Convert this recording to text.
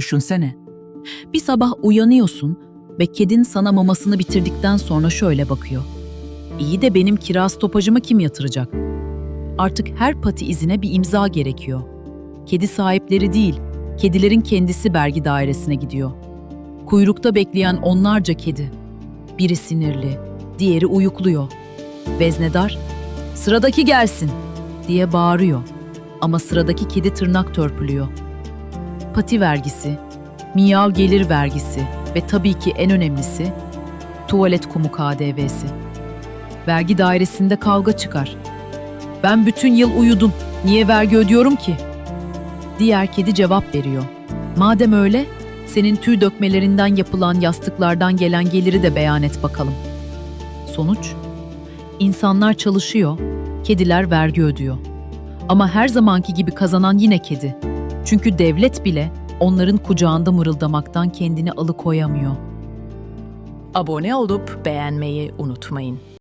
Düşünsene. Bir sabah uyanıyorsun ve kedin sana mamasını bitirdikten sonra şöyle bakıyor. İyi de benim kira stopajımı kim yatıracak? Artık her pati izine bir imza gerekiyor. Kedi sahipleri değil, kedilerin kendisi vergi dairesine gidiyor. Kuyrukta bekleyen onlarca kedi. Biri sinirli, diğeri uyukluyor. Veznedar, sıradaki gelsin diye bağırıyor. Ama sıradaki kedi tırnak törpülüyor. Pati vergisi, miyav gelir vergisi ve tabii ki en önemlisi tuvalet kumu KDV'si. Vergi dairesinde kavga çıkar. Ben bütün yıl uyudum. Niye vergi ödüyorum ki? Diğer kedi cevap veriyor. Madem öyle, senin tüy dökmelerinden yapılan yastıklardan gelen geliri de beyan et bakalım. Sonuç? İnsanlar çalışıyor, kediler vergi ödüyor. Ama her zamanki gibi kazanan yine kedi. Çünkü devlet bile onların kucağında mırıldamaktan kendini alıkoyamıyor. Abone olup beğenmeyi unutmayın.